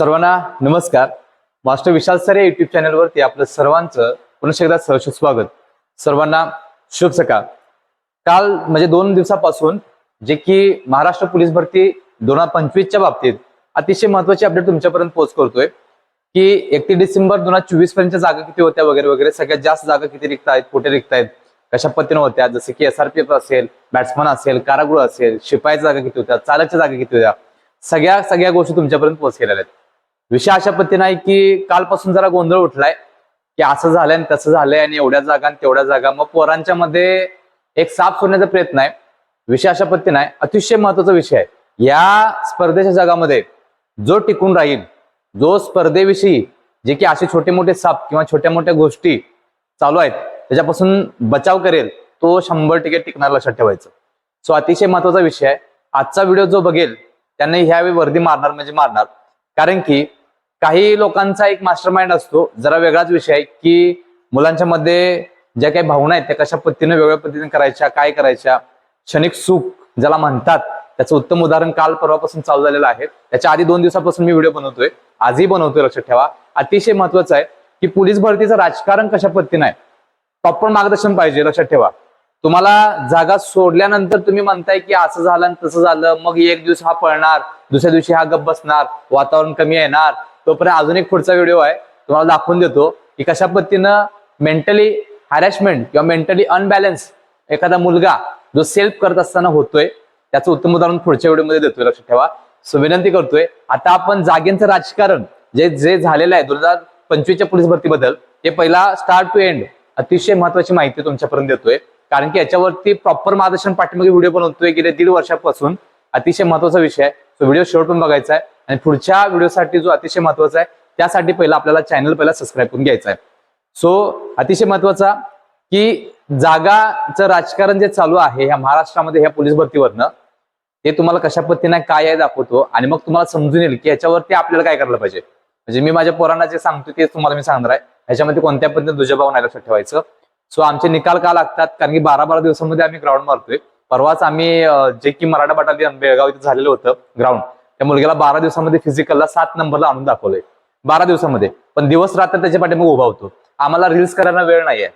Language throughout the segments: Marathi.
सर्वांना नमस्कार. मास्टर विशाल सर या युट्यूब चॅनलवरती आपलं सर्वांचं पुन्हा एकदा सहर्ष स्वागत. सर्वांना शुभ सकाळ. काल म्हणजे दोन दिवसापासून जे की महाराष्ट्र पोलीस भरती दोन हजार पंचवीसच्या बाबतीत अतिशय महत्वाची अपडेट तुमच्यापर्यंत पोहोच करतोय. की एकतीस डिसेंबर दोन हजार चोवीस पर्यंतच्या जागा किती होत्या वगैरे वगैरे सगळ्यात जास्त जागा किती रिक्त आहेत कुठे रिक्त आहेत कशा पद्धतीनं होत्या जसं की एसआरपीएफ असेल बॅट्समन असेल कारागृह असेल शिपायाच्या जागा किती होत्या चालकच्या जागा किती होत्या सगळ्या सगळ्या गोष्टी तुमच्यापर्यंत पोहोचलेल्या आहेत. विषय अशा पद्धतीने आहे की कालपासून जरा गोंधळ उठलाय की असं झालंय आणि तसं झालंय आणि एवढ्या जागा आणि तेवढ्या जागा. मग पोरांच्या मध्ये एक साफ सोडण्याचा प्रयत्न आहे. विषय अशा पद्धतीने आहे. अतिशय महत्त्वाचा विषय आहे. या स्पर्धेच्या जगामध्ये जो टिकून राहील जो स्पर्धेविषयी जे की असे छोटे मोठे साप किंवा छोट्या मोठ्या गोष्टी चालू आहेत त्याच्यापासून बचाव करेल तो शंभर टक्के टिकणार लक्षात ठेवायचं. सो अतिशय महत्त्वाचा विषय आहे. आजचा व्हिडिओ जो बघेल त्यांना ह्यावेळी वर्दी मारणार म्हणजे मारणार. कारण की काही लोकांचा एक मास्टर माइंड असतो. जरा वेगळाच विषय आहे की मुलांच्या मध्ये ज्या काही भावना आहेत त्या कशा पद्धतीने वेगळ्या पद्धतीने करायच्या काय करायच्या? क्षणिक सुख ज्याला म्हणतात त्याचं उत्तम उदाहरण काल परवापासून चालू झालेलं आहे. त्याच्या आधी दोन दिवसापासून मी व्हिडिओ बनवतोय. आजही बनवतोय लक्षात ठेवा. अतिशय महत्वाचं आहे की पोलीस भरतीचं राजकारण कशा पद्धतीनं आहे? प्रॉपर मार्गदर्शन पाहिजे लक्षात ठेवा. तुम्हाला जागा सोडल्यानंतर तुम्ही म्हणताय की असं झालं तसं झालं मग एक दिवस हा पळणार दुसऱ्या दिवशी हा गप बसणार वातावरण कमी येणार तोपर्यंत अजून एक पुढचा व्हिडिओ आहे. तुम्हाला दाखवून देतो की कशा पद्धतीनं मेंटली हॅरॅशमेंट किंवा मेंटली अनबॅलन्स एखादा मुलगा जो सेल्फ करत असताना होतोय त्याचं उत्तम उदाहरण पुढच्या व्हिडिओमध्ये देतोय. लक्षात ठेवा. सो विनंती करतोय आता आपण जागेंचं राजकारण जे जे झालेलं आहे दोन हजार पंचवीसच्या पोलीस भरतीबद्दल ते पहिला स्टार्ट टू एंड अतिशय महत्वाची माहिती तुमच्यापर्यंत देतोय. कारण की याच्यावरती प्रॉपर मार्गदर्शन पाठीमागे व्हिडिओ बनवतोय गेले दीड वर्षापासून. अतिशय महत्त्वाचा विषय आहे. तो व्हिडिओ शेवटून बघायचा आहे. आणि पुढच्या व्हिडिओसाठी जो अतिशय महत्त्वाचा आहे त्यासाठी पहिला आपल्याला चॅनल पहिला सबस्क्राईब करून घ्यायचा आहे. सो अतिशय महत्त्वाचा की जागाचं राजकारण जे चालू आहे ह्या महाराष्ट्रामध्ये ह्या पोलीस भरतीवरनं ते तुम्हाला कशा पद्धतीने काय आहे दाखवतो आणि मग तुम्हाला समजून येईल की याच्यावरती आपल्याला काय करायला पाहिजे. म्हणजे मी माझ्या पोरांना जे सांगतो ते तुम्हाला मी सांगणार आहे. ह्याच्यामध्ये कोणत्या पद्धतीने दुजाभाव नाही लक्षात ठेवायचं. सो आमचे निकाल का लागतात? कारण की बारा बारा दिवसांमध्ये आम्ही ग्राउंड मारतोय. परवाच आम्ही जे की मराठा बटालियन बेळगाव इथे झालेलं होतं ग्राउंड त्या मुलग्याला बारा दिवसामध्ये फिजिकलला सात नंबरला आणून दाखवलंय. बारा दिवसामध्ये. पण दिवस रात्र त्याच्या पाठीमागे उभा होतो. आम्हाला रील्स करायला वेळ नाहीये.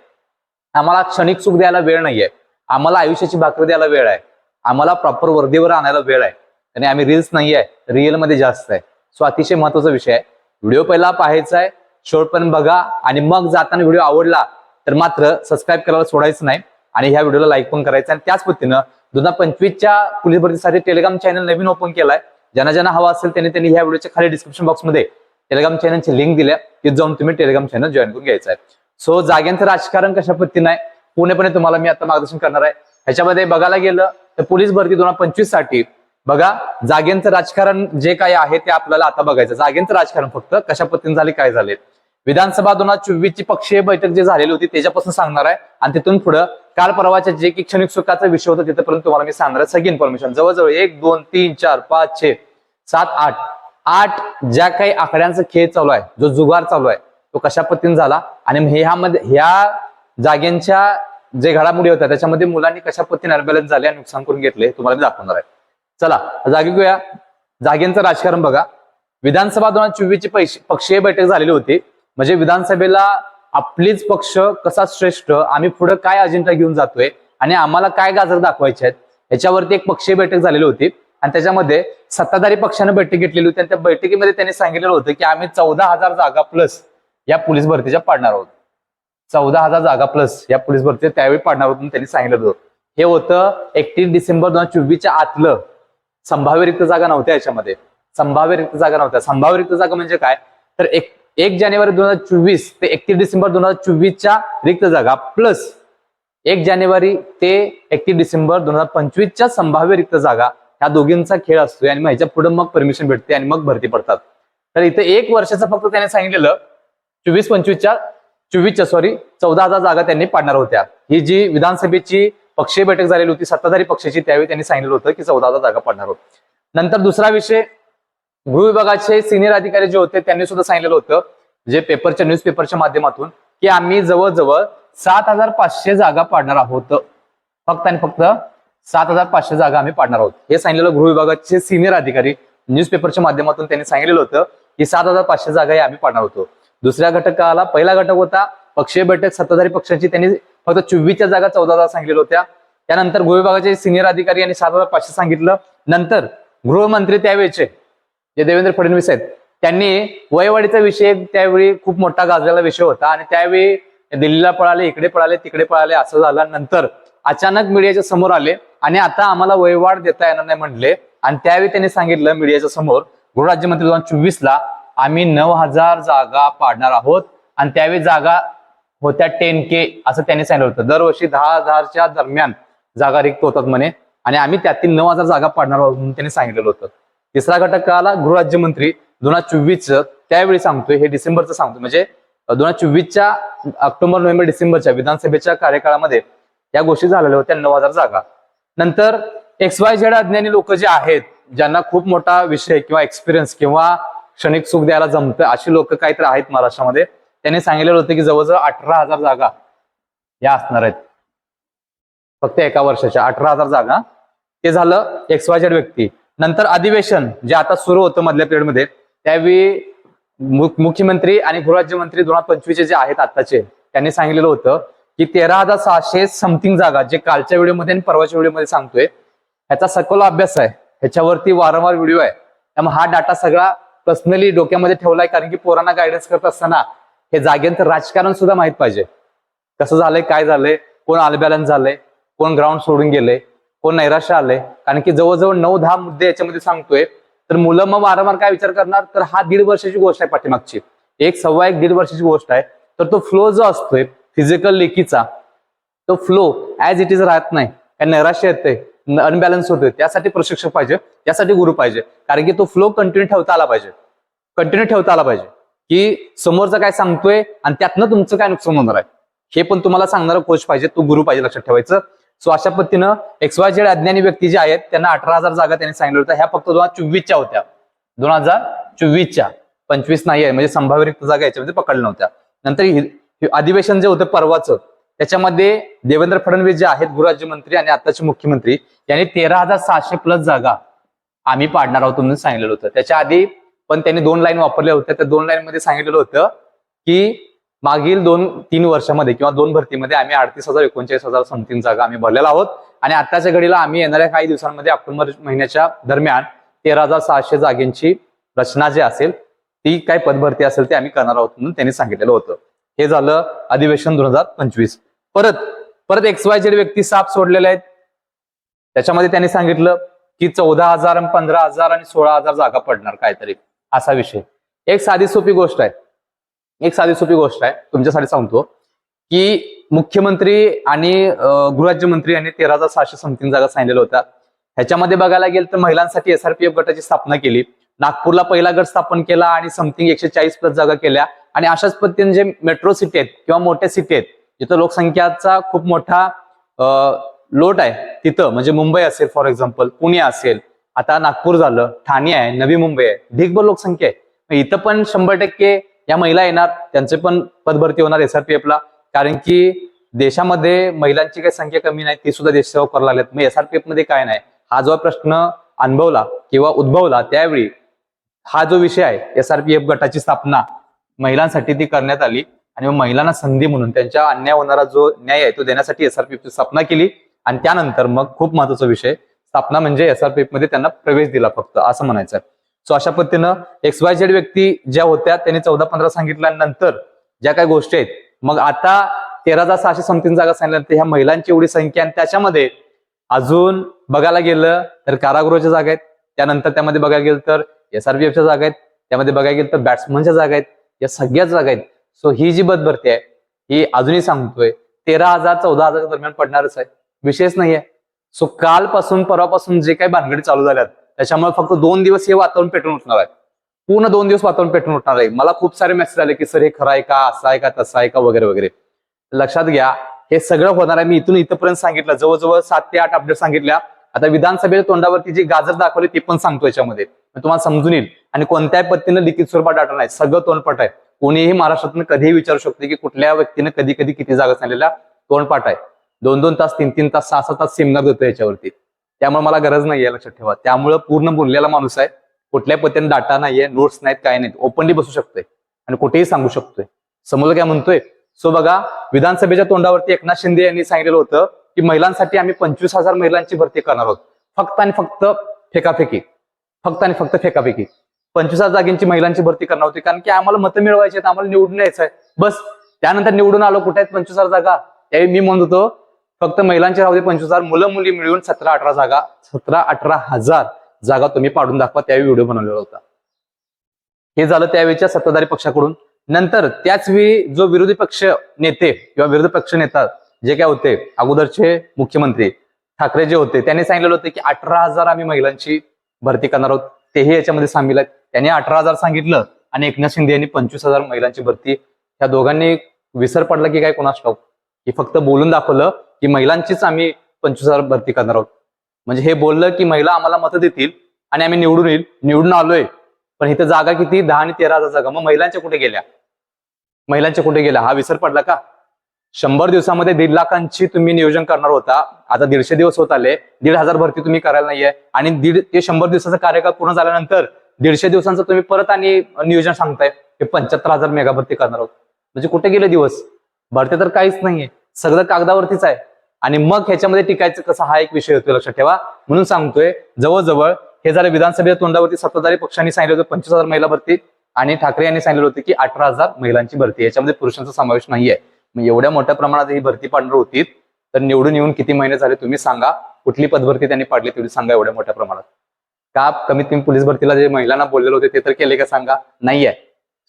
आम्हाला क्षणिक सुख द्यायला वेळ नाहीये. आम्हाला आयुष्याची भाकरी द्यायला वेळ आहे. आम्हाला प्रॉपर वर्दीवर आणायला वेळ आहे. आणि आम्ही रील्स नाही आहे मध्ये जास्त आहे. सो अतिशय महत्त्वाचा विषय आहे. व्हिडिओ पहिला पाहायचा आहे. शेवटपर्यंत बघा. आणि मग जाताना व्हिडिओ आवडला तर मात्र सबस्क्राईब करायला सोडायचं नाही. आणि ह्या व्हिडिओला लाईक पण करायचं. आणि त्याच पद्धतीनं दोन हजार पंचवीसच्या पोलीस भरतीसाठी टेलिग्राम चॅनल नवीन ओपन केलाय. ज्यांना ज्यांना हवा असेल त्यांनी त्यांनी ह्या व्हिडिओच्या खाली डिस्क्रिप्शन बॉक्समध्ये टेलिग्राम चॅनलची लिंक दिल्या. तिथे जाऊन तुम्ही टेलिग्राम चॅनल जॉईन करून घ्यायचं आहे. सो जाग्यांचं राजकारण कशा पद्धतीनं आहे? पूर्णपणे तुम्हाला मी आता मार्गदर्शन करणार आहे. ह्याच्यामध्ये बघायला गेलं तर पोलीस भरती दोन हजार पंचवीससाठी. बघा जागेंचं राजकारण जे काय आहे ते आपल्याला आता बघायचं जागेंचं राजकारण फक्त कशा पद्धतीने झाले काय झाले? विधानसभा दोन हजार चोवीस ची पक्षीय बैठक जी झालेली होती त्याच्यापासून सांगणार आहे. आणि तिथून पुढं काल परवाच्या जे की क्षणिक सुखाचा विषय होता तिथपर्यंत तुम्हाला मी सांगणार आहे. सगळी इन्फॉर्मेशन जवळजवळ एक दोन तीन चार पाच छे सात आठ. आठ ज्या काही आकड्यांचा खेळ चालू आहे जो जुगार चालू आहे तो कशा पद्धतीने झाला आणि ह्यामध्ये ह्या जागेंच्या जे घडामोडी होत्या त्याच्यामध्ये मुलांनी कशा पद्धतीने अनबॅलन्स झाले आणि नुकसान करून घेतले हे तुम्हाला मी दाखवणार आहे. चला जागे घेऊया. जागेंचं राजकारण बघा. विधानसभा दोन हजार चोवीस ची पक्षीय बैठक झालेली होती. म्हणजे विधानसभेला आपलीच पक्ष कसा श्रेष्ठ आम्ही पुढे काय अजेंडा घेऊन जातोय आणि आम्हाला काय गाजर दाखवायचे आहेत याच्यावरती एक पक्षीय बैठक झालेली होती. आणि त्याच्यामध्ये सत्ताधारी पक्षानं बैठक घेतलेली होती आणि त्या बैठकीमध्ये त्यांनी सांगितलेलं होतं की आम्ही चौदा हजार जागा प्लस या पोलीस भरतीच्या पाडणार आहोत. चौदा हजार जागा प्लस या पोलीस भरती त्यावेळी पाडणार होतं त्यांनी सांगितलं होतं. हे होतं एकतीस डिसेंबर दोन हजार चोवीसच्या आतलं. संभाव्य रिक्त जागा नव्हत्या याच्यामध्ये. संभाव्य रिक्त जागा नव्हत्या. संभाव्य रिक्त जागा म्हणजे काय? तर एक एक जानेवारी दोन हजार चोवीस ते एकतीस डिसेंबर दोन हजार चोवीसच्या रिक्त जागा प्लस एक जानेवारी ते एकतीस डिसेंबर दोन हजार पंचवीसच्या संभाव्य रिक्त जागा ह्या दोघींचा खेळ असतो आणि मग ह्याच्या पुढे मग परमिशन भेटते आणि मग भरती पडतात. तर इथे एक वर्षाचं फक्त त्याने सांगितलेलं चोवीस पंचवीसच्या चोवीसच्या सॉरी चौदा हजार जागा त्यांनी पाडणार होत्या. ही जी विधानसभेची पक्षीय बैठक झालेली होती सत्ताधारी पक्षाची त्यावेळी त्यांनी सांगितलं होतं की चौदा हजार जागा पाडणार होत नंतर दुसरा विषय गृह विभागाचे सिनियर अधिकारी जे होते त्यांनी सुद्धा सांगितलेलं होतं जे पेपरच्या न्यूज पेपरच्या माध्यमातून की आम्ही जवळजवळ सात हजार पाचशे जागा पाडणार आहोत. फक्त आणि फक्त सात हजार पाचशे जागा आम्ही पाडणार आहोत. हे सांगितलेलं गृह विभागाचे सिनियर अधिकारी न्यूजपेपरच्या माध्यमातून त्यांनी सांगितलेलं होतं की सात हजार पाचशे जागा हे आम्ही पाडणार होतो. दुसऱ्या घटकाला पहिला घटक होता पक्षीय बैठक सत्ताधारी पक्षाची त्यांनी फक्त चोवीसच्या जागा चौदा हजार सांगितलेल्या होत्या. त्यानंतर गृह विभागाचे सिनियर अधिकारी यांनी सात हजार पाचशे सांगितलं. नंतर गृहमंत्री त्यावेळेचे जे देवेंद्र फडणवीस आहेत त्यांनी वयवाढीचा विषय त्यावेळी खूप मोठा गाजलेला विषय होता आणि त्यावेळी दिल्लीला पळाले इकडे पळाले तिकडे पळाले असं झालं नंतर अचानक मीडियाच्या समोर आले. आणि आता आम्हाला वयवाढ देता येणार नाही म्हणले. आणि त्यावेळी त्यांनी सांगितलं मीडियाच्या समोर गृहराज्यमंत्री दोन हजार चोवीस ला आम्ही नऊ हजार जागा पाडणार आहोत. आणि त्यावेळी जागा होत्या टेन के असं त्यांनी सांगितलं होतं. दरवर्षी दहा हजारच्या दरम्यान जागा रिक्त होतात म्हणे. आणि आम्ही त्यातील नऊ हजार जागा पाडणार आहोत म्हणून त्यांनी सांगितलेलं होतं. तिसरा घटक आला गृहराज्यमंत्री दोन हजार चोवीसचं. त्यावेळी सांगतोय हे डिसेंबरचं सांगतोय. म्हणजे दोन हजार चोवीसच्या ऑक्टोबर नोव्हेंबर डिसेंबरच्या विधानसभेच्या कार्यकाळामध्ये या गोष्टी झालेल्या होत्या नऊ हजार जागा. नंतर एक्स वाय झेड अज्ञानी लोक जे आहेत ज्यांना खूप मोठा विषय किंवा एक्सपिरियन्स किंवा क्षणिक सुख द्यायला जमतं अशी लोक काहीतरी आहेत महाराष्ट्रामध्ये. त्यांनी सांगितलेलं होतं की जवळजवळ अठरा हजार जागा या असणार आहेत. फक्त एका वर्षाच्या अठरा हजार जागा. ते झालं एक्स वाय झेड व्यक्ती. नंतर अधिवेशन जे आता सुरू होतं मधल्या पिरियडमध्ये त्यावेळी मुख्यमंत्री आणि गृहराज्यमंत्री दोन हजार पंचवीसचे जे आहेत आत्ताचे त्यांनी सांगितलेलं होतं की तेरा हजार सहाशे समथिंग जागा जे कालच्या व्हिडिओमध्ये आणि परवाच्या व्हिडिओमध्ये सांगतोय ह्याचा सखोल अभ्यास आहे. ह्याच्यावरती वारंवार व्हिडिओ आहे. त्यामुळे हा डाटा सगळा पर्सनली डोक्यामध्ये ठेवलाय कारण की पोरांना गायडन्स करत असताना हे जागेंचं राजकारण सुद्धा माहीत पाहिजे. कसं झालंय काय झालंय कोण आलबॅलन्स झालंय कोण ग्राउंड सोडून गेले कोण नैराश्य आलंय कारण की जवळजवळ नऊ दहा मुद्दे याच्यामध्ये सांगतोय. तर मुलं मग वारंवार काय विचार करणार? तर हा दीड वर्षाची गोष्ट आहे पाठीमागची. एक सव्वा एक दीड वर्षाची गोष्ट आहे. तर तो फ्लो जो असतोय फिजिकल लेकीचा तो फ्लो ऍज इट इज राहत नाही. काय नैराश्य येते अनबॅलन्स होतोय. त्यासाठी प्रशिक्षक पाहिजे त्यासाठी गुरु पाहिजे. कारण की तो फ्लो कंटिन्यू ठेवता आला पाहिजे. कंटिन्यू ठेवता आला पाहिजे. की समोरचं काय सांगतोय आणि त्यातनं तुमचं काय नुकसान होणार आहे. हे पण तुम्हाला सांगणारा कोच पाहिजे तो गुरु पाहिजे लक्षात ठेवायचं. सो अशा पद्धतीनं एक्स वाय झेड अज्ञानी व्यक्ती जे आहेत त्यांना अठरा हजार जागा त्यांनी सांगितलं होत्या ह्या फक्त दोन हजार चोवीसच्या होत्या. दोन हजार चोवीसच्या. पंचवीस नाही आहे म्हणजे संभाव्य रिक्त जागा याच्यामध्ये पकडल्या नव्हत्या. नंतर अधिवेशन जे होतं परवाचं त्याच्यामध्ये देवेंद्र फडणवीस जे आहेत गृहराज्यमंत्री आणि आताचे मुख्यमंत्री यांनी तेरा हजार सहाशे प्लस जागा आम्ही पाडणार आहोत म्हणून सांगितलेलं होतं. त्याच्या आधी पण त्यांनी दोन लाईन वापरल्या होत्या. त्या दोन लाईन मध्ये सांगितलेलं होतं की मागील दोन तीन वर्षामध्ये किंवा दोन भरतीमध्ये आम्ही अडतीस हजार एकोणचाळीस हजार समथिंग जागा आम्ही भरलेला आहोत. आणि आताच्या घडीला आम्ही येणाऱ्या काही दिवसांमध्ये ऑक्टोबर महिन्याच्या दरम्यान तेरा हजार सहाशे जागेंची रचना जी असेल ती काय पदभरती असेल ते आम्ही करणार आहोत म्हणून त्यांनी सांगितलेलं होतं. हे झालं अधिवेशन दोन हजार पंचवीस. परत परत एक्स वाय झेड व्यक्ती साप सोडलेले आहेत. त्याच्यामध्ये त्यांनी सांगितलं की चौदा हजार आणि पंधरा हजार आणि सोळा हजार जागा पडणार काहीतरी. असा विषय. एक साधी सोपी गोष्ट आहे. एक साधी सोपी गोष्ट आहे. तुमच्यासाठी सांगतो. की मुख्यमंत्री आणि गृहराज्यमंत्री यांनी तेरा हजार सहाशे समथिंग जागा सांगितलेल्या होत्या. ह्याच्यामध्ये बघायला गेलं तर महिलांसाठी एसआरपीएफ गटाची स्थापना केली. नागपूरला पहिला गट स्थापन केला आणि समथिंग एकशे चाळीस प्लस जागा केल्या. आणि अशाच पद्धतीने जे मेट्रो सिटी आहेत किंवा मोठ्या सिटी आहेत जिथं लोकसंख्याचा खूप मोठा लोट आहे तिथं म्हणजे मुंबई असेल फॉर एक्झाम्पल पुणे असेल आता नागपूर झालं ठाणे आहे नवी मुंबई आहे ढीकभर लोकसंख्या आहे. इथं पण शंभर टक्के या महिला येणार त्यांचे पण पदभरती होणार एसआरपीएफ ला कारण की देशामध्ये महिलांची काही संख्या कमी नाही ती सुद्धा देशसेवा करायला लागल्यात मग एसआरपीएफमध्ये काय नाही? हा जो प्रश्न अनुभवला किंवा उद्भवला त्यावेळी हा जो विषय आहे एसआरपीएफ गटाची स्थापना महिलांसाठी ती करण्यात आली आणि मग महिलांना संधी म्हणून त्यांच्या अन्याय होणारा जो न्याय आहे तो देण्यासाठी एसआरपीएफची स्थापना केली आणि त्यानंतर मग खूप महत्त्वाचा विषय स्थापना म्हणजे एसआरपीएफमध्ये त्यांना प्रवेश दिला फक्त असं म्हणायचं सो अशा पद्धतीनं एक्स वाय झेड व्यक्ती ज्या होत्या त्यांनी चौदा पंधरा सांगितल्यानंतर ज्या काही गोष्टी आहेत मग आता तेरा हजार सहाशे समथिंग जागा सांगितल्यानंतर ह्या महिलांची एवढी संख्या आणि त्याच्यामध्ये अजून बघायला गेलं तर कारागृहाच्या जागा आहेत त्यानंतर त्यामध्ये बघायला गेलं तर एसआरपीएफच्या जागा आहेत त्यामध्ये बघायला गेलं तर बॅट्समनच्या जागा आहेत या सगळ्याच जागा आहेत. सो ही जी बदभरती आहे ही अजूनही सांगतोय तेरा हजार चौदा हजार दरम्यान पडणारच आहे. विशेष नाहीये. सो कालपासून परवापासून जे काही भानगडी चालू झाल्यात त्याच्यामुळे फक्त दोन दिवस हे वातावरण पेटून उठणार आहे. पूर्ण दोन दिवस वातावरण पेटून उठणार आहे. मला खूप सारे मेसेज आले की सर हे खरं आहे का? असं आहे का? तसं आहे का? वगैरे वगैरे. लक्षात घ्या हे सगळं होणार आहे. मी इथून इथपर्यंत सांगितलं. जवळजवळ सात ते आठ अपडेट सांगितल्या. आता विधानसभेच्या तोंडावरती जी गाजर दाखवली ती पण सांगतो याच्यामध्ये. मग तुम्हाला समजून येईल. आणि कोणत्याही पद्धतीनं लिखित स्वरूपात डाटा नाही. सगळं तोंडपाठ आहे. कोणीही महाराष्ट्रातून कधीही विचारू शकते की कुठल्या व्यक्तीनं कधी कधी किती जागा सांगलेल्या तोंडपाठ आहे. दोन दोन तास तीन तीन तास सहा सहा तास सेमिनार देतो याच्यावरती. त्यामुळे मला गरज नाही आहे लक्षात ठेवा. त्यामुळे पूर्ण बोललेला माणूस आहे. कुठल्याही पद्धतीने डाटा नाहीये नोट्स नाहीत काय नाहीत. ओपनली बसू शकतोय. आणि कुठेही सांगू शकतोय. समोर काय म्हणतोय? सो बघा विधानसभेच्या तोंडावरती एकनाथ शिंदे यांनी सांगितलेलं होतं की महिलांसाठी आम्ही पंचवीस हजार महिलांची भरती करणार आहोत. फक्त आणि फक्त फेकाफेकी. फक्त आणि फक्त फेकाफेकी. पंचवीस हजार जागेंची महिलांची भरती करणार होती. कारण की आम्हाला मतं मिळवायची आहेत आम्हाला निवडून यायचं आहे. बस त्यानंतर निवडून आलो कुठे आहेत पंचवीस हजार जागा? त्यावेळी मी म्हणत होतो फक्त महिलांचे राहू दे पंचवीस हजार मुलं मुली मिळून सतरा अठरा जागा सतरा अठरा हजार जागा तुम्ही पाडून दाखवा त्यावेळी व्हिडिओ बनवलेला होता. हे झालं त्यावेळीच्या सत्ताधारी पक्षाकडून. नंतर त्याच वेळी जो विरोधी पक्ष नेते किंवा विरोधी पक्ष नेता जे काय होते अगोदरचे मुख्यमंत्री ठाकरे जे होते त्यांनी सांगितलेलं होतं की अठरा हजार आम्ही महिलांची भरती करणार आहोत. तेही याच्यामध्ये सामील आहेत. त्यांनी अठरा हजार सांगितलं आणि एकनाथ शिंदे यांनी पंचवीस हजार महिलांची भरती. या दोघांनी विसर पडला की काय कोणास ठाऊक? की फक्त बोलून दाखवलं की महिलांचीच आम्ही पंचवीस हजार भरती करणार आहोत. म्हणजे हे बोललं की महिला आम्हाला मतं देतील आणि आम्ही निवडून येईल. निवडून आलोय. पण इथं जागा किती? दहा आणि तेरा हजार जागा. मग महिलांच्या कुठे गेल्या? महिलांच्या कुठे गेल्या? हा विसर पडला का? शंभर दिवसामध्ये दीड लाखांची तुम्ही नियोजन करणार होता. आता दीडशे दिवस होत आले. दीड हजार भरती तुम्ही करायला नाहीये. आणि दीड ते शंभर दिवसाचा कार्यकाळ पूर्ण झाल्यानंतर दीडशे दिवसांचं तुम्ही परत आणि नियोजन सांगताय. की पंच्याहत्तर हजार मेगा भरती करणार आहोत. म्हणजे कुठे गेले दिवस? भरते तर काहीच नाहीये. सगळं कागदावरतीच आहे. आणि मग ह्याच्यामध्ये टिकायचं कसं हा एक विषय होतो. लक्षात ठेवा. म्हणून सांगतोय जवळजवळ हे झालं विधानसभेच्या तोंडावरती सत्ताधारी पक्षांनी सांगितलं होतं पंचवीस हजार महिला भरती. आणि ठाकरे यांनी सांगितलं होतं की अठरा हजार महिलांची भरती. याच्यामध्ये पुरुषांचा समावेश नाहीये. मग एवढ्या मोठ्या प्रमाणात ही भरती पाडणार होती तर निवडून येऊन किती महिने झाले तुम्ही सांगा. कुठली पदभरती त्यांनी पाडली तेवढी सांगा एवढ्या मोठ्या प्रमाणात. का कमीत कमी पोलीस भरतीला जे महिलांना बोललेले होते ते तर केले का सांगा? नाहीये.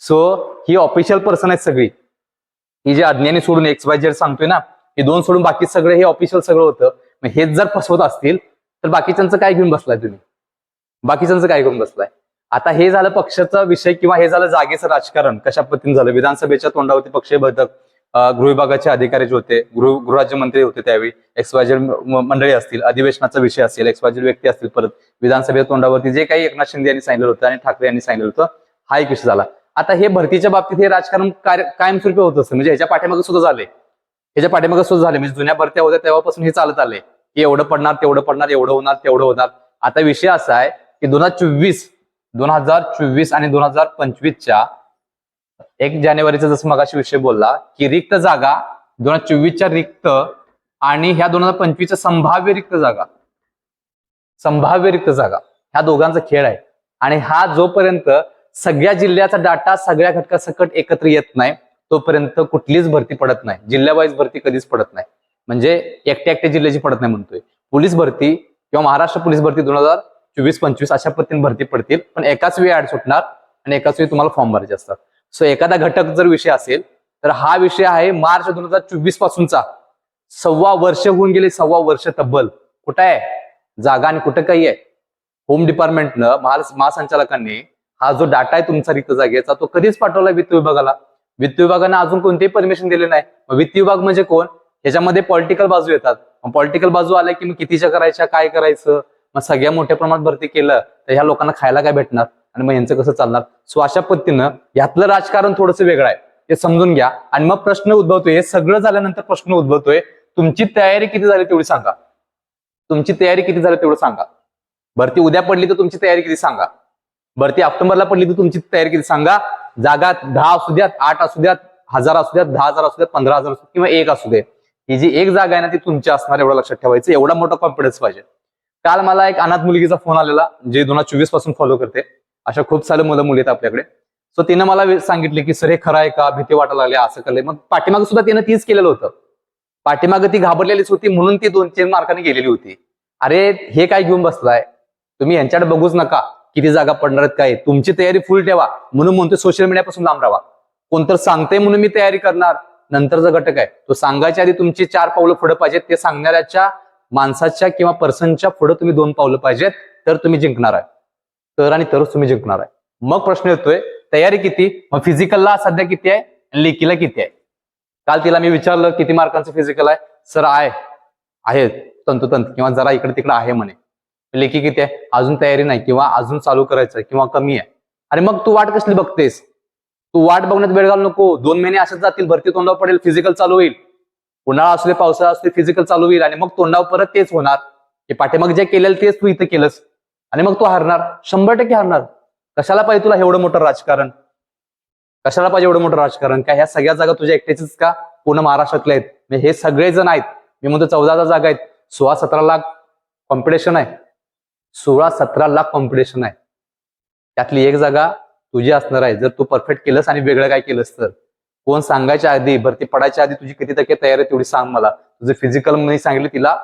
सो ही ऑफिशियल पर्सन आहेत सगळी. ही जे अज्ञानी सोडून एक्स वाय जेड सांगतोय ना हे दोन सोडून बाकी सगळे हे ऑफिशियल सगळं होतं. मग हेच जर फसवत असतील तर बाकीच्यांचं काय घेऊन बसलाय तुम्ही? बाकीच्यांचं काय घेऊन बसलाय? आता हे झालं पक्षाचा विषय किंवा हे झालं जागेचं राजकारण. कशा पद्धतीने झालं? विधानसभेच्या तोंडावरती पक्ष बैठक गृहविभागाचे अधिकारी जे होते गृह गृहराज्यमंत्री होते त्यावेळी एक्सवायझेड मंडळी असतील अधिवेशनाचा विषय असेल एक्सवायझेड व्यक्ती असतील परत विधानसभेच्या तोंडावरती जे काही एकनाथ शिंदे यांनी सांगितलं होतं आणि ठाकरे यांनी सांगितलं होतं हा एक विषय झाला. आता हे भरतीच्या बाबतीत हे राजकारण कायमस्वरूपी होत असतं. म्हणजे ह्याच्या पाठीमागे सुद्धा झाले ह्याच्या पाठीमागे सुद्धा झाले म्हणजे जुन्या भरत्या होत्या तेव्हापासून हे चालत आले की एवढं पडणार तेवढं पडणार एवढं होणार तेवढं होणार. आता विषय असा आहे की दोन हजार चोवीस दोन हजार चोवीस आणि दोन हजार पंचवीसच्या एक जानेवारीचा जसं मगाशी विषय बोलला की रिक्त जागा दोन हजार चोवीसच्या रिक्त आणि ह्या दोन हजार पंचवीसच्या संभाव्य रिक्त जागा. संभाव्य रिक्त जागा. ह्या दोघांचा खेळ आहे. आणि हा जोपर्यंत सगळ्या जिल्ह्याचा डाटा सगळ्या घटकासकट एकत्र येत नाही तोपर्यंत कुठलीच भरती पडत नाही. जिल्ह्यावाईज भरती कधीच पडत नाही. म्हणजे एकट्या एकट्या जिल्ह्याची पडत नाही म्हणतोय. पोलीस भरती किंवा महाराष्ट्र पोलीस भरती दोन हजार चोवीस पंचवीस अशा पद्धतीने भरती पडतील पण एकाच वेळी ऍड सुटणार आणि एकाच वेळी तुम्हाला फॉर्म भरायचे असतात. सो एखादा घटक जर विषय असेल तर हा विषय आहे मार्च दोन हजार चोवीस पासूनचा. सव्वा वर्ष होऊन गेले सव्वा वर्ष तब्बल. कुठं आहे? जागा आणि कुठं काही आहे? होम डिपार्टमेंटनं महासंचालकांनी हा जो डाटा आहे तुमचा रिक्त जागेचा तो कधीच पाठवला वित्त विभागाला? वित्त विभागाने अजून कोणतेही परमिशन दिले नाही. मग वित्त विभाग म्हणजे कोण? याच्यामध्ये पॉलिटिकल बाजू येतात. मग पॉलिटिकल बाजू आल्या की मग कितीच्या करायच्या काय करायचं? मग सगळ्या मोठ्या प्रमाणात भरती केलं तर ह्या लोकांना खायला काय भेटणार? आणि मग यांचं कसं चालणार? सो अशा पद्धतीनं यातलं राजकारण थोडंसं वेगळं आहे. हे समजून घ्या. आणि मग प्रश्न उद्भवतोय. हे सगळं झाल्यानंतर प्रश्न उद्भवतोय. तुमची तयारी किती झाली तेवढी सांगा. तुमची तयारी किती झाली तेवढं सांगा. भरती उद्या पडली तर तुमची तयारी किती सांगा. भरती ऑक्टोबरला पडली तर तुमची तयारी किती सांगा. जागा दहा असू द्यात आठ असू द्यात हजार असू द्यात दहा हजार असू द्यात पंधरा हजार असू किंवा एक असू दे. ही जी एक जागा आहे ना ती तुमची असणार एवढं लक्षात ठेवायचं. एवढा मोठा कॉन्फिडन्स पाहिजे. काल मला एक अनाथ मुलगीचा फोन आलेला जे दोन हजार चोवीसपासून फॉलो करते. अशा खूप सारे मुलं मुली आहेत आपल्याकडे. सो तिनं मला सांगितले की सर हे खरं आहे का? भीती वाटायला लागली असं करलंय मग पाठीमागं सुद्धा तिनं तीच केलेलं होतं. पाठीमागं ती घाबरलेलीच होती म्हणून ती दोन तीन मार्काने गेलेली होती. अरे हे काय घेऊन बसलाय? तुम्ही यांच्याकडे बघूच नका. किती जागा पडणार आहेत काय? तुमची तयारी फुल ठेवा. म्हणून म्हणतो सोशल मीडियापासून लांब राहा. कोणतर सांगते म्हणून मी तयारी करणार. नंतरचा घटक आहे तो सांगायच्या आधी तुमची चार पावलं पुढे पाहिजेत. ते सांगणाऱ्याच्या माणसाच्या किंवा पर्सनच्या पुढे तुम्ही दोन पावलं पाहिजेत तर तुम्ही जिंकणार आहे. तर आणि तरच तुम्ही जिंकणार आहे. मग प्रश्न येतोय तयारी किती? मग फिजिकलला सध्या किती आहे? आणि लेखीला किती आहे? काल तिला मी विचारलं किती मार्कांचं फिजिकल आहे? सर आहे. आहे तंतोतंत किंवा जरा इकडे तिकडे आहे म्हणे. लेखी किती आहे? अजून तयारी नाही किंवा अजून चालू करायचं किंवा कमी आहे. अरे मग तू वाट कसली बघतेस? तू वाट बघण्यात वेळ घालू नको. दोन महिने असेच जातील भरती तोंडावर पडेल फिजिकल चालू होईल. उन्हाळा असले पावसाळा असले फिजिकल चालू होईल आणि मग तोंडावर परत तेच होणार. हे पाठीमाग जे केलेलं तेच तू इथं केलंस. आणि मग तू हारणार. शंभर टक्के हरणार. कशाला पाहिजे तुला एवढं मोठं राजकारण? कशाला पाहिजे एवढं मोठं राजकारण? का ह्या सगळ्या जागा तुझ्या एकट्याचीच का? पूर्ण महाराष्ट्रातले आहेत. हे सगळे जण आहेत. मी म्हणतो चौदा जागा आहेत. सोळा सतरा लाख कॉम्पिटिशन आहे. सोळा सतरा लाख कॉम्पिटिशन आहे. त्यातली एक जागा तुझी असणार आहे. जर तू परफेक्ट केलंस आणि वेगळं काय केलंस तर. कोण सांगायच्या आधी भरती पडायच्या आधी तुझी किती टक्के तयारी तेवढी सांग मला. तुझं फिजिकल मी सांगितलं तिला.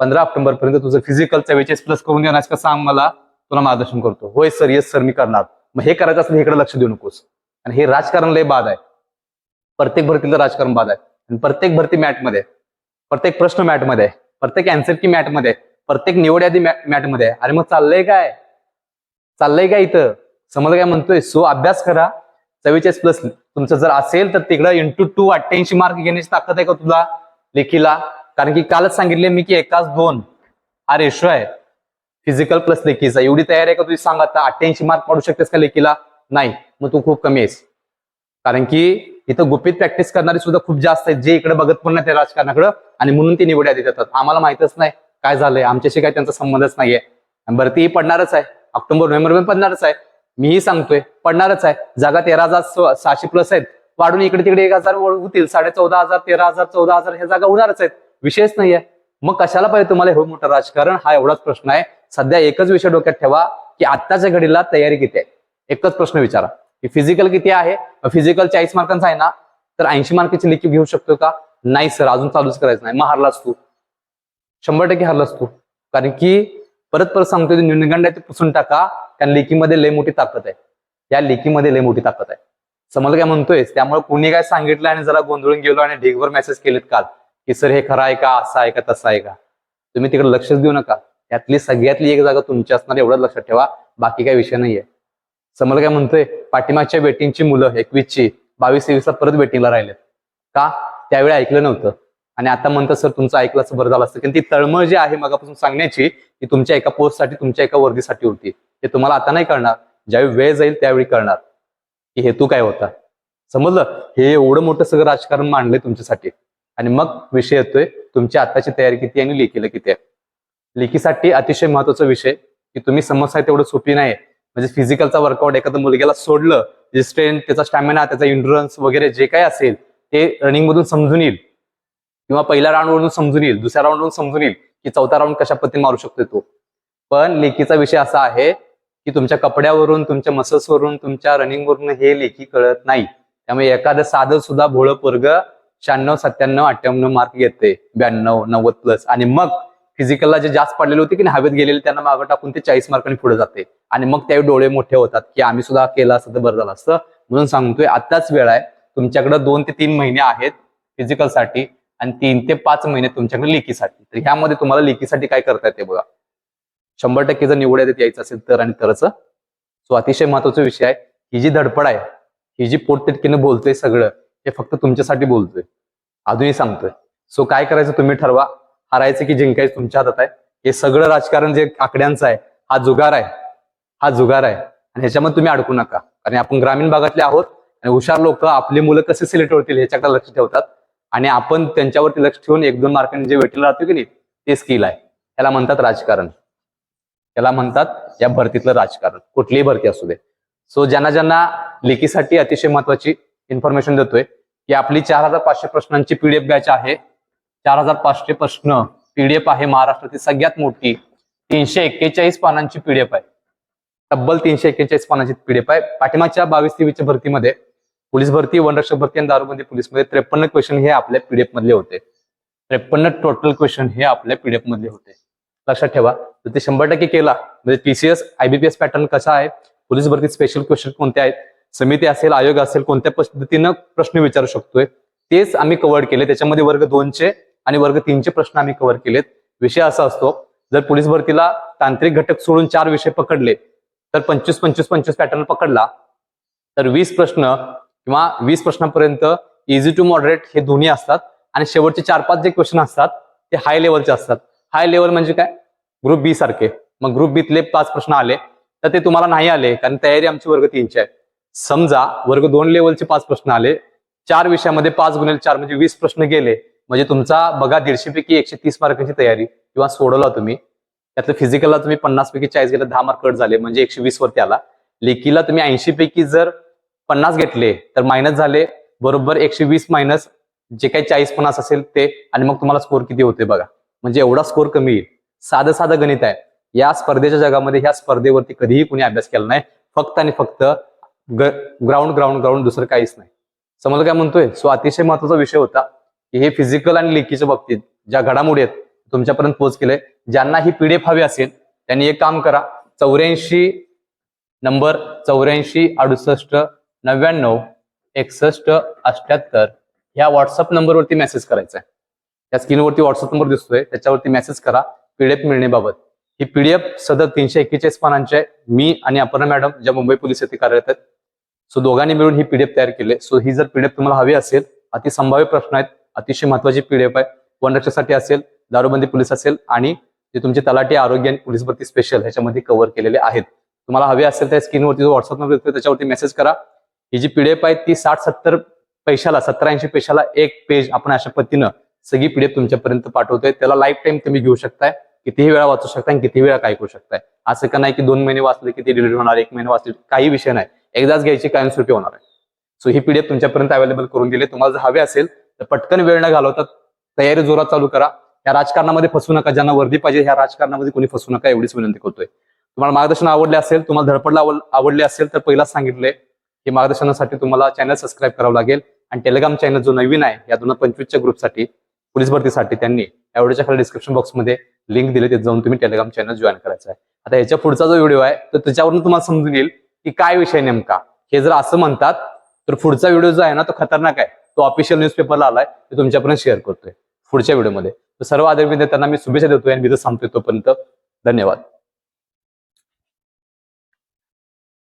पंधरा ऑक्टोबर पर्यंत तुझं फिजिकल चवेचाळीस प्लस करून देणार का सांग मला. तुला मार्गदर्शन करतो. होय सर येस सर मी करणार. मग हे करायचं असेल इकडे लक्ष देऊ नकोस. आणि हे राजकारण लय बाद आहे. प्रत्येक भरतीचं राजकारण बाद आहे. आणि प्रत्येक भरती मॅटमध्ये प्रत्येक प्रश्न मॅटमध्ये प्रत्येक अँसर की मॅटमध्ये प्रत्येक निवड यादी मॅटमध्ये आहे अरे मग चाललंय काय? चाललंय काय इथं? समज काय म्हणतोय सो अभ्यास करा. चव्वेचाळीस प्लस तुमचं जर असेल तर तिकडं इंटू टू अठ्ठ्याऐंशी मार्क घेण्याची ताकद आहे का तुला? लेखीला. कारण की कालच सांगितले मी की एकाच दोन हा रेशो आहे. फिजिकल प्लस लेखीचा. एवढी तयारी आहे का तुझी? सांग आता. अठ्ठ्याऐंशी मार्क पाडू शकतेस का लेखीला? नाही. मग तू खूप कमी आहेस. कारण की इथं गुपित प्रॅक्टिस करणारे सुद्धा खूप जास्त आहेत. जे इकडे बघत पण नाही त्या राजकारणाकडे. आणि म्हणून ती निवड यादी देतात आम्हाला माहितच नाही काय झालंय. आमच्याशी काय त्यांचा संबंधच नाहीये. बरं तेही ही पडणारच आहे. ऑक्टोबर नोव्हेंबरमध्ये पडणारच आहे. मीही सांगतोय पडणारच आहे. जागा तेरा हजार स- सहाशे प्लस आहेत. वाढून इकडे तिकडे एक हजार वर होतील. साडे चौदा हजार तेरा हजार चौदा हजार ह्या जागा होणारच आहेत. विषयच नाहीये. मग कशाला पाहिजे तुम्हाला हे मोठं राजकारण? हा एवढाच प्रश्न आहे. सध्या एकच विषय डोक्यात ठेवा की आत्ताच्या घडीला तयारी किती आहे? एकच प्रश्न विचारा. की फिजिकल किती आहे? फिजिकल चाळीस मार्कांचा आहे ना तर ऐंशी मार्काची लेखी घेऊ शकतो का? नाही सर अजून चालूच करायचं नाही. मग हारलास तू. शंभर टक्के हरलास तू. कारण की परत परत सांगतोय न्यूनगंडाचे न्यूनगंड आहे पुसून टाका. कारण लेखीमध्ये लय मोठी ताकद आहे. या लेखीमध्ये लय मोठी ताकद आहे. समज काय म्हणतोय त्यामुळे कोणी काय सांगितलं आणि जरा गोंधळून गेलो आणि ढेगवर मेसेज केलेत काल. की सर हे खरं आहे का? असं आहे का? तसं आहे का? तुम्ही तिकडे लक्षच देऊ नका. यातली सगळ्यातली एक जागा तुमची असणार एवढंच लक्षात ठेवा. बाकी काही विषय नाहीये. समोर काय म्हणतोय? पाठीमागच्या वेटिंगची मुलं एकवीसची बावीस तेवीसला परत वेटिंगला राहिलेत. का? त्यावेळी ऐकलं नव्हतं. आणि आता म्हणतात सर तुमचं ऐकलं असं बरं झालं असतं. कारण ती तळमळ जी आहे मगापासून सांगण्याची ती तुमच्या एका पोस्टसाठी तुमच्या एका वर्दीसाठी होती. ते तुम्हाला आता नाही कळणार. ज्यावेळी वेळ जाईल त्यावेळी कळणार. की हेतू काय होता? समजलं? हे एवढं मोठं सगळं राजकारण मांडलंय तुमच्यासाठी. आणि मग विषय येतोय तुमची आताची तयारी किती आणि लेखीला किती आहे? लेखीसाठी अतिशय महत्त्वाचा विषय की तुम्ही समस्या तेवढं सोपी नाही म्हणजे फिजिकलचा वर्कआउट एखाद्या मुलग्याला सोडलं जे स्ट्रेंथ त्याचा स्टॅमिना त्याचा इंडुरन्स वगैरे जे काही असेल ते रनिंग मधून समजून येईल. किंवा पहिल्या राऊंडवरून समजून येईल दुसऱ्या राऊंड वरून समजून येईल की चौथा राऊंड कशा पद्धतीने मारू शकतो तो. पण लेखीचा विषय असा आहे की तुमच्या कपड्यावरून तुमच्या मसल्सवरून तुमच्या रनिंग वरून हे लेखी कळत नाही. त्यामुळे एखादं साधं सुद्धा भोळं पोरग शहाण्णव सत्त्याण्णव अठ्ठ्याण्णव मार्क घेते. ब्याण्णव नव्वद प्लस आणि मग फिजिकलला जे जास्त पडलेले होते की नाही हवेत गेलेले त्यांना मागं टाकून ते चाळीस मार्कांनी पुढे जाते. आणि मग त्यावेळी डोळे मोठे होतात की आम्ही सुद्धा केलं असतं तर बरं झालं असतं. म्हणून सांगतोय आताच वेळ आहे. तुमच्याकडे दोन ते तीन महिने आहेत फिजिकलसाठी आणि तीन ते पाच महिने तुमच्याकडे लेखीसाठी. तर ह्यामध्ये तुम्हाला लेखीसाठी काय करता येते बघा. शंभर टक्के जर निवड यादीत यायचं असेल तर आणि तरच. सो अतिशय महत्त्वाचा विषय आहे. ही जी धडपड आहे ही जी पोटतिटकीनं बोलतोय सगळं हे फक्त तुमच्यासाठी बोलतोय. अजूनही सांगतोय. सो काय करायचं तुम्ही ठरवा. हरायचं की जिंकायचं तुमच्या हातात आहे. हे सगळं राजकारण जे आकड्यांचं आहे हा जुगार आहे. हा जुगार आहे. आणि ह्याच्यामध्ये तुम्ही अडकू नका. कारण आपण ग्रामीण भागातले आहोत आणि हुशार लोक आपली मुलं कसे सिलेक्ट होतील ह्याच्याकडे लक्ष ठेवतात. आणि आपण त्यांच्यावरती लक्ष ठेवून एक दोन मार्कांनी जे वेटीला राहतो की नाही ते स्किल आहे. त्याला म्हणतात राजकारण. त्याला म्हणतात या भरतीतलं राजकारण. कुठलीही भरती असू दे. सो ज्यांना ज्यांना लेखीसाठी अतिशय महत्वाची इन्फॉर्मेशन देतोय की आपली चार हजार पाचशे प्रश्नांची पीडीएफ बॅच आहे. चार हजार पाचशे प्रश्न पीडीएफ आहे महाराष्ट्रातील सगळ्यात मोठी. तीनशे एक्केचाळीस पानांची पीडीएफ आहे. तब्बल तीनशे एक्केचाळीस पानांची पीडीएफ आहे. पाठीमागच्या बावीस तेवीसच्या भरतीमध्ये पोलीस भरती वनरक्षक भरती आणि दारूबंदी पोलीसमध्ये त्रेपन्न क्वेश्चन हे आपल्या पीडीएफ मधले होते. त्रेपन्न टोटल क्वेश्चन हे आपल्या पीडीएफ मधले होते. लक्षात ठेवा तर ते शंभर टक्के केला म्हणजे टीसीएस आयबीपीएस पॅटर्न कसा आहे? पोलीस भरती स्पेशल क्वेश्चन कोणते आहेत? समिती असेल आयोग असेल कोणत्या पद्धतीनं प्रश्न विचारू शकतोय तेच आम्ही कव्हर केले. त्याच्यामध्ये वर्ग दोनचे आणि वर्ग तीनचे प्रश्न आम्ही कव्हर केलेत. विषय असा असतो जर पोलीस भरतीला तांत्रिक घटक सोडून चार विषय पकडले तर पंचवीस पंचवीस पंचवीस पॅटर्न पकडला तर वीस प्रश्न किंवा वीस प्रश्नापर्यंत इझी टू मॉडरेट हे दोन्ही असतात आणि शेवटचे चार पाच जे क्वेश्चन असतात ते हाय लेवलचे असतात. हाय लेवल म्हणजे काय? ग्रुप बी सारखे. मग ग्रुप बीतले पाच प्रश्न आले तर ते तुम्हाला नाही आले कारण तयारी आमची वर्ग तीनची आहे. समजा वर्ग दोन लेवलचे पाच प्रश्न आले चार विषयामध्ये पाच गुणेल चार म्हणजे वीस प्रश्न गेले म्हणजे तुमचा बघा दीडशे पैकी एकशे तीस मार्कांची तयारी किंवा सोडवला तुम्ही. त्यातलं फिजिकलला तुम्ही पन्नास पैकी चाळीस गेले दहा मार्क कट झाले म्हणजे एकशे वीस वरती आला. लेखीला तुम्ही ऐंशी पैकी जर पन्नास घेतले तर मायनस झाले बरोबर एकशे वीस मायनस जे काही चाळीस पन्नास असेल ते आणि मग तुम्हाला स्कोर किती होते बघा. म्हणजे एवढा स्कोर कमी येईल. साधं साधं गणित आहे. या स्पर्धेच्या जगामध्ये ह्या स्पर्धेवरती कधीही कुणी अभ्यास केला नाही. फक्त आणि फक्त ग्राउंड ग्राउंड ग्राउंड दुसरं काहीच नाही. समजा काय म्हणतोय? सो अतिशय महत्त्वाचा विषय होता की हे फिजिकल आणि लेखीच्या बाबतीत ज्या घडामोडी आहेत तुमच्यापर्यंत पोहोच केले ज्यांना ही पीडीएफ हवी असेल त्यांनी एक काम करा. चौऱ्याऐंशी नंबर चौऱ्याऐंशी अडुसष्ट नव्याण्णव एकसष्ट अठ्याहत्तर ह्या व्हॉट्सअप नंबरवरती मेसेज करायचा आहे. त्या स्क्रीनवरती व्हॉट्सअप नंबर दिसतोय. त्याच्यावरती मेसेज करा. पीडीएफ मिळण्याबाबत. ही पीडीएफ सदर तीनशे एक्केचाळीस पानांची आहे. मी आणि अपर्णा मॅडम ज्या मुंबई पोलीस येथे कार्यरत आहेत सो दोघांनी मिळून ही पीडीएफ तयार केली. सो ही जर पीडीएफ तुम्हाला हवी असेल अतिसंभाव्य प्रश्न आहेत अतिशय महत्वाची पीडीएफ आहे वनरक्षसाठी असेल दारूबंदी पोलीस असेल आणि जे तुमचे तलाठी आरोग्य आणि पोलीस भरती स्पेशल ह्याच्यामध्ये कव्हर केलेले आहेत. तुम्हाला हवे असेल त्या स्क्रीनवरती जो व्हॉट्सअप नंबर त्याच्यावरती मेसेज करा. ही जी पीडीएफ आहे ती साठ सत्तर पैशाला सत्तर ऐंशी पैशाला एक पेज आपण अशा पद्धतीनं सगळी पीडीएफ तुमच्यापर्यंत पाठवतोय. त्याला लाईफ टाईम तुम्ही घेऊ शकताय. कितीही वेळा वाचू शकताय आणि किती वेळा काय करू शकताय. असं का नाही की दोन महिने वाचले की ते डिलीट होणार एक महिने वाचले काही विषय नाही. एकदाच घ्यायची कायमस्वरूपी होणार आहे. सो ही पीडीएफ तुमच्यापर्यंत अवेलेबल करून दिली. तुम्हाला जर हवे असेल तर पटकन वेळ न घालवता तयारी जोरात चालू करा. या राजकारणामध्ये फसू नका. ज्यांना वर्दी पाहिजे ह्या राजकारणामध्ये कोणी फसू नका एवढीच विनंती करतोय. तुम्हाला मार्गदर्शन आवडले असेल तुम्हाला धडपडला आवडले असेल तर पहिलाच सांगितले की मार्गदर्शनासाठी तुम्हाला चॅनल सबस्क्राईब करावं लागेल. आणि टेलिग्राम चॅनल जो नवीन आहे या दोन पंचवीसच्या ग्रुपसाठी पोलीस भरतीसाठी त्यांनी एवढ्याच्या खाली डिस्क्रिप्शन बॉक्समध्ये लिंक दिले. तिथे जाऊन तुम्ही टेलिग्राम चॅनल जॉईन करायचा आहे. आता याच्या पुढचा जो व्हिडिओ आहे तर त्याच्यावरून तुम्हाला समजून येईल की काय विषय नेमका? हे जर असं म्हणतात तर पुढचा व्हिडिओ जो आहे ना तो खतरनाक आहे. तो ऑफिशियल न्यूजपेपरला आलाय तो तुमच्यापर्यंत शेअर करतोय पुढच्या व्हिडिओमध्ये. तर सर्व आदर विद्यार्थ्यांना मी शुभेच्छा देतोय आणि मी सांगतोय तोपर्यंत. धन्यवाद.